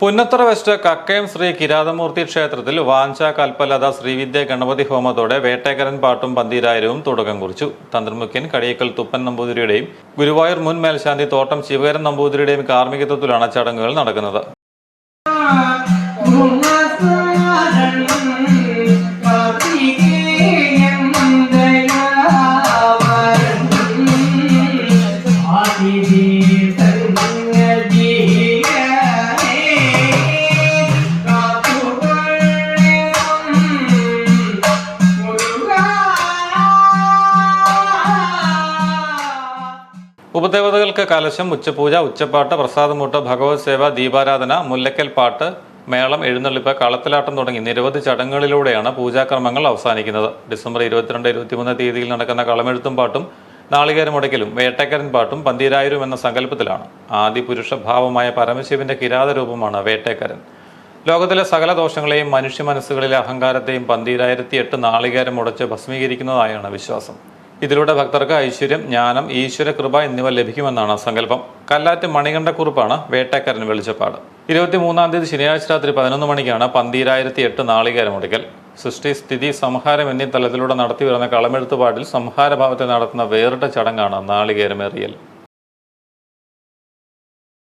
Punnathara west Kakkayam Shri Kirathamoorthy ക്ഷേത്രത്തിൽ വാഞ്ച കൽപ്പലത ശ്രീവിദ്യ ഗണപതി ഹോമത്തോടെ വേട്ടേക്കരൻ പാട്ടും പന്തീരായിരവും തുടക്കം കുറിച്ചു. തന്ത്രമുഖ്യൻ കടിയേക്കൽ തുപ്പൻ നമ്പൂതിരിയുടെയും ഗുരുവായൂർ മുൻ മേൽശാന്തി തോട്ടം ശിവകരൻ നമ്പൂതിരിയുടെയും കാർമ്മികത്വത്തിലാണ് ചടങ്ങുകൾ നടക്കുന്നത്. ഉപദേവതകൾക്ക് കലശം ഉച്ചപൂജ ഉച്ചപ്പാട്ട് പ്രസാദമൂട്ട് ഭഗവത് സേവ ദീപാരാധന മുല്ലക്കൽ പാട്ട് മേളം എഴുന്നള്ളിപ്പ് കളത്തിലാട്ടം തുടങ്ങി നിരവധി ചടങ്ങുകളിലൂടെയാണ് പൂജാക്രമങ്ങൾ അവസാനിക്കുന്നത്. ഡിസംബർ ഇരുപത്തിരണ്ട് ഇരുപത്തിമൂന്ന് തീയതിയിൽ നടക്കുന്ന കളമെഴുത്തും പാട്ടും നാളികേരമുടയ്ക്കലും വേട്ടക്കരൻ പാട്ടും പന്തീരായിരും എന്ന സങ്കല്പത്തിലാണ്. ആദി പുരുഷഭാവമായ പരമശിവന്റെ കിരാത രൂപമാണ് വേട്ടേക്കരൻ. ലോകത്തിലെ സകല ദോഷങ്ങളെയും മനുഷ്യ മനസ്സുകളിലെ അഹങ്കാരത്തെയും പന്തീരായിരത്തി എട്ട് നാളികേരം ഉടച്ച് ഭസ്മീകരിക്കുന്നതായാണ് വിശ്വാസം. ഇതിലൂടെ ഭക്തർക്ക് ഐശ്വര്യം ജ്ഞാനം ഈശ്വര കൃപ എന്നിവ ലഭിക്കുമെന്നാണ് സങ്കല്പം. കല്ലാറ്റ് മണികണ്ഠക്കുറിപ്പാണ് വേട്ടക്കാരൻ വെളിച്ചപ്പാട്. ഇരുപത്തിമൂന്നാം തീയതി ശനിയാഴ്ച രാത്രി പതിനൊന്ന് മണിക്കാണ് പന്തീരായിരത്തി എട്ട് നാളികേരം മുടിക്കൽ സൃഷ്ടി സ്ഥിതി സംഹാരം എന്നീ തലത്തിലൂടെ നടത്തിവരുന്ന കളമെഴുത്തുപാടിൽ സംഹാരഭാവത്തെ നടത്തുന്ന വേറിട്ട ചടങ്ങാണ് നാളികേരമേറിയൽ.